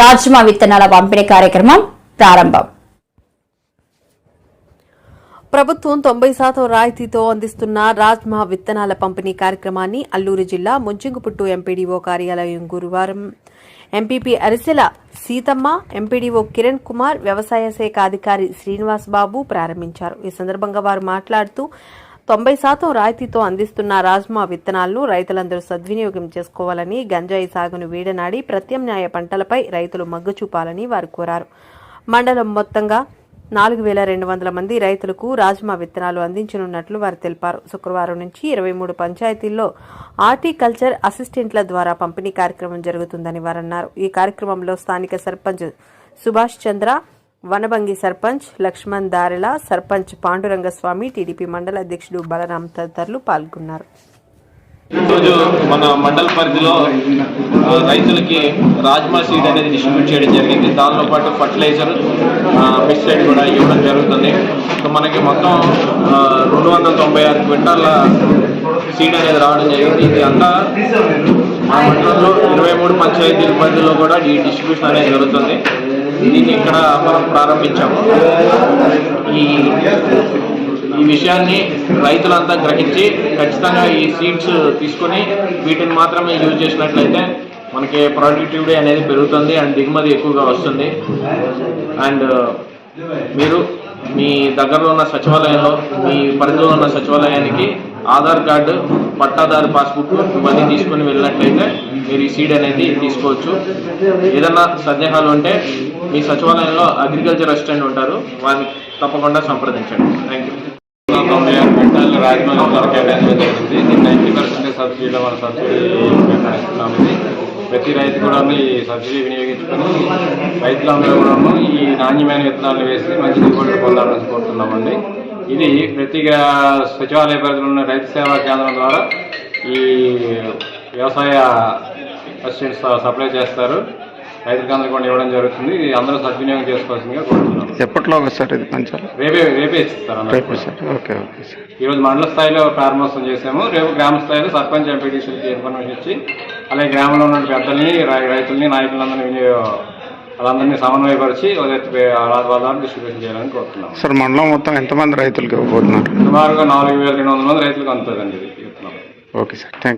రాజ్మా విత్తనాల పంపిణీ కార్యక్రమం ప్రారంభం. ప్రభుత్వం తొంభై శాతం రాయితీతో అందిస్తున్న రాజ్మా విత్తనాల పంపిణీ కార్యక్రమాన్ని అల్లూరు జిల్లా ముంచింగుపుట్టు ఎంపీడీఓ కార్యాలయం గురువారం. ఎంపీపీ అరిసెల సీతమ్మ ఎంపీడీఓ కిరణ్ కుమార్ వ్యవసాయ శాఖ అధికారి శ్రీనివాస్ బాబు ప్రారంభించారు. ఈ సందర్భంగా వారు మాట్లాడుతూ తొంభై శాతం రాయితీతో అందిస్తున్న రాజ్మా విత్తనాలను రైతులందరూ సద్వినియోగం చేసుకోవాలని గంజాయి సాగును వీడనాడి ప్రత్యామ్నాయ పంటలపై రైతులు మగ్గు చూపాలని వారు కోరారు. మండలం మొత్తంగా నాలుగు వేల రెండు వందల మంది రైతులకు రాజ్మా విత్తనాలు అందించనున్నట్లు వారు తెలిపారు. శుక్రవారం నుంచి ఇరవై మూడు పంచాయతీల్లో హార్టికల్చర్ అసిస్టెంట్ల ద్వారా పంపిణీ కార్యక్రమం జరుగుతుందని వారు అన్నారు ఈ కార్యక్రమంలో స్థానిక సర్పంచ్ సుభాష్ చంద్ర వనభంగి సర్పంచ్ లక్ష్మణ్ దారెల సర్పంచ్ పాండురంగస్వామి టీడీపీ మండల అధ్యక్షుడు బలరాం తదితరులు పాల్గొన్నారు. ఈరోజు మన మండల పరిధిలో రైతులకి రాజ్మా సీడ్ అనేది డిస్ట్రిబ్యూట్ చేయడం జరిగింది. దానితో పాటు ఫర్టిలైజర్ పెస్టిసైడ్ కూడా ఇవ్వడం జరుగుతుంది. సో మనకి మొత్తం రెండు వందల తొంభై ఆరు క్వింటాల సీడ్ అనేది రావడం జరిగింది. ఇది అంతా మా మండలంలో ఇరవై మూడు పంచాయతీల పరిధిలో కూడా ఈ డిస్ట్రిబ్యూషన్ అనేది జరుగుతుంది. దీన్ని ఇక్కడ మనం ప్రారంభించాము. ఈ ఈ విషయాన్ని రైతులంతా గ్రహించి ఖచ్చితంగా ఈ సీడ్స్ తీసుకొని వీటిని మాత్రమే యూజ్ చేసినట్లయితే మనకి ప్రొడక్టివిటీ అనేది పెరుగుతుంది అండ్ దిగుమతి ఎక్కువగా వస్తుంది. అండ్ మీరు మీ దగ్గరలో ఉన్న సచివాలయంలో మీ పరిధిలో ఉన్న సచివాలయానికి ఆధార్ కార్డు పట్టాదారు పాస్బుక్ ఇవన్నీ తీసుకొని వెళ్ళినట్లయితే మీరు ఈ సీడ్ అనేది తీసుకోవచ్చు. ఏదన్నా సందేహాలు ఉంటే మీ సచివాలయంలో అగ్రికల్చర్ అసిస్టెంట్ ఉంటారు వారిని తప్పకుండా సంప్రదించండి. థ్యాంక్ యూ తొంభై ఆరు క్వింటాలు వరకు కేటాయించడం జరిగింది నైంటీ పర్సెంట్ సబ్సిడీలో మన సబ్సిడీ కేటాయిస్తున్నాము ప్రతి రైతు కూడా ఈ సబ్సిడీ వినియోగించుకొని రైతులందరూ కూడా ఈ నాణ్యమైన విత్తనాలు వేసి మంచి దిగుబడులు పొందాలని కోరుతున్నామండి. ఇది ప్రతి సచివాలయ పరిధిలో ఉన్న రైతు సేవా కేంద్రం ద్వారా ఈ వ్యవసాయ అసిస్టెంట్స్ సప్లై చేస్తారు. రైతులందరూ కూడా ఇవ్వడం జరుగుతుంది. ఇది అందరూ సద్వినియోగం చేసుకోవాల్సిందిగా కోరుతున్నాం ఎప్పట్లో సార్ ఇది పంచాలి? రేపే రేపే ఇస్తారు అన్నట్టు. రేపు సార్. Okay okay sir. ఈరోజు మండల స్థాయిలో ప్రారంభోత్సవం చేశాము. రేపు గ్రామ స్థాయిలో సర్పంచ్ ఎంపీటీసీలకి ఇన్ఫర్మేషన్ ఇచ్చి అలాగే గ్రామంలో ఉన్న పెద్దల్ని రైతుల్ని నాయకులందరినీ వాళ్ళందరినీ సమన్వయపరిచి వాళ్ళ ద్వారా డిస్ట్రిబ్యూషన్ చేయాలని కోరుతున్నాం. సార్ మండలం మొత్తం ఎంతమంది రైతులకు ఇవ్వబోతున్నారు? సుమారుగా నాలుగు వేల రెండు వందల మంది రైతులకు అందుతుందండి ఇది. Okay sir thank